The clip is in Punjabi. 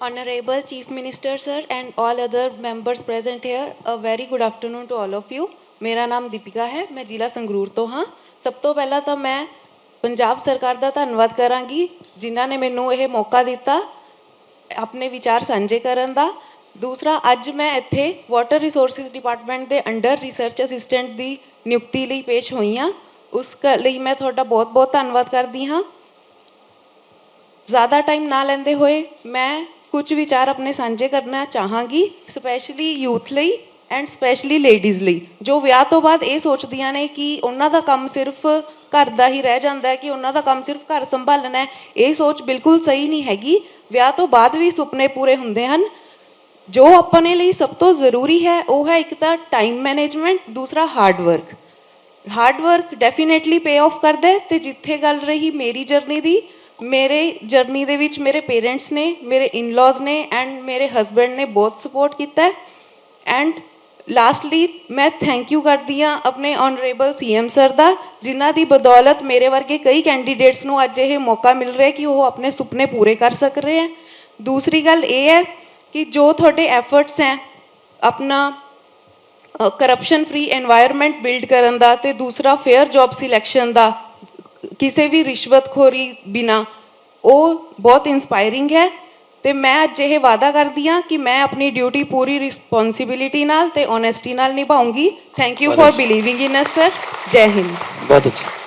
Honorable Chief Minister, sir, and all other members present here, a very good afternoon to all of you. ਮੇਰਾ ਨਾਮ ਦੀਪਿਕਾ ਹੈ ਮੈਂ ਜ਼ਿਲ੍ਹਾ ਸੰਗਰੂਰ ਤੋਂ ਹਾਂ ਸਭ ਤੋਂ ਪਹਿਲਾਂ ਤਾਂ ਮੈਂ ਪੰਜਾਬ ਸਰਕਾਰ ਦਾ ਧੰਨਵਾਦ ਕਰਾਂਗੀ ਜਿਨ੍ਹਾਂ ਨੇ ਮੈਨੂੰ ਇਹ ਮੌਕਾ ਦਿੱਤਾ ਆਪਣੇ ਵਿਚਾਰ ਸਾਂਝੇ ਕਰਨ ਦਾ ਦੂਸਰਾ ਅੱਜ ਮੈਂ ਇੱਥੇ ਵਾਟਰ ਰਿਸੋਰਸਿਸ ਡਿਪਾਰਟਮੈਂਟ ਦੇ ਅੰਡਰ ਰਿਸਰਚ ਅਸਿਸਟੈਂਟ ਦੀ ਨਿਯੁਕਤੀ ਲਈ ਪੇਸ਼ ਹੋਈ ਹਾਂ ਉਸ ਕ- ਲਈ ਮੈਂ ਤੁਹਾਡਾ ਬਹੁਤ-ਬਹੁਤ ਧੰਨਵਾਦ ਕਰਦੀ ਹਾਂ ਜ਼ਿਆਦਾ ਟਾਈਮ ਨਾ ਲੈਂਦੇ ਹੋਏ ਮੈਂ ਕੁਝ ਵਿਚਾਰ ਆਪਣੇ ਸਾਂਝੇ ਕਰਨਾ ਚਾਹਾਂਗੀ ਸਪੈਸ਼ਲੀ ਯੂਥ ਲਈ ਐਂਡ ਸਪੈਸ਼ਲੀ ਲੇਡੀਜ਼ ਲਈ। ਜੋ ਵਿਆਹ ਤੋਂ ਬਾਅਦ ਇਹ ਸੋਚਦੀਆਂ ਨੇ ਕਿ ਉਹਨਾਂ ਦਾ ਕੰਮ ਸਿਰਫ ਘਰ ਦਾ ਹੀ ਰਹਿ ਜਾਂਦਾ ਹੈ, ਕਿ ਉਹਨਾਂ ਦਾ ਕੰਮ ਸਿਰਫ ਘਰ ਸੰਭਾਲਣਾ ਹੈ, ਇਹ ਸੋਚ ਬਿਲਕੁਲ ਸਹੀ ਨਹੀਂ ਹੈਗੀ। ਵਿਆਹ ਤੋਂ ਬਾਅਦ ਵੀ ਸੁਪਨੇ ਪੂਰੇ ਹੁੰਦੇ ਹਨ। ਜੋ ਆਪਣੇ ਲਈ ਸਭ ਤੋਂ ਜ਼ਰੂਰੀ ਹੈ, ਉਹ ਹੈ ਇੱਕ ਤਾਂ ਟਾਈਮ ਮੈਨੇਜਮੈਂਟ ਦੂਸਰਾ hard work hard work definitely pay off ਕਰਦਾ ਹੈ ਤੇ ਜਿੱਥੇ ਗੱਲ ਰਹੀ ਮੇਰੀ ਜਰਨੀ ਦੀ ਮੇਰੇ ਜਰਨੀ ਦੇ ਵਿੱਚ ਮੇਰੇ ਪੇਰੈਂਟਸ ਨੇ, ਮੇਰੇ ਇਨ-ਲॉज ਨੇ ਐਂਡ ਮੇਰੇ ਹਸਬੰਡ ਨੇ ਬਹੁਤ ਸਪੋਰਟ ਕੀਤਾ ਐਂਡ ਲਾਸਟਲੀ ਮੈਂ ਥੈਂਕ ਯੂ ਕਰਦੀ ਆ ਆਪਣੇ ਆਨਰੇਬਲ ਸੀਐਮ ਸਰ ਦਾ, ਜਿਨ੍ਹਾਂ ਦੀ ਬਦੌਲਤ ਮੇਰੇ ਵਰਗੇ ਕਈ ਕੈਂਡੀਡੇਟਸ ਨੂੰ ਅੱਜ ਇਹ ਮੌਕਾ ਮਿਲ ਰਿਹਾ ਕਿ ਉਹ ਆਪਣੇ ਸੁਪਨੇ ਪੂਰੇ ਕਰ ਸਕ ਰਹੇ ਹੈ। ਦੂਸਰੀ ਗੱਲ ਇਹ ਹੈ ਕਿ ਜੋ ਤੁਹਾਡੇ ਐਫਰਟਸ ਹੈ ਆਪਣਾ ਕਰਪਸ਼ਨ ਫ੍ਰੀ এনवायरमेंट ਬਿਲਡ ਕਰਨ ਦਾ ਤੇ ਦੂਸਰਾ ਫੇਅਰ ਜੌਬ ਸਿਲੈਕਸ਼ਨ ਦਾ ਕਿਸੇ ਵੀ ਰਿਸ਼ਵਤਖੋਰੀ ਬਿਨਾ। ਉਹ ਬਹੁਤ ਇਨਸਪਾਇਰਿੰਗ ਹੈ ਤੇ ਮੈਂ ਅੱਜ ਇਹ ਵਾਅਦਾ ਕਰਦੀ ਹਾਂ ਕਿ ਮੈਂ ਆਪਣੀ ਡਿਊਟੀ ਪੂਰੀ ਰਿਸਪੌਂਸਿਬਿਲਿਟੀ ਨਾਲ ਤੇ ਓਨੈਸਟੀ ਨਾਲ ਨਿਭਾਉਂਗੀ। Thank you for. Believing in us sir ਜੈ ਹਿੰਦ ਬਹੁਤ ਅੱਛਾ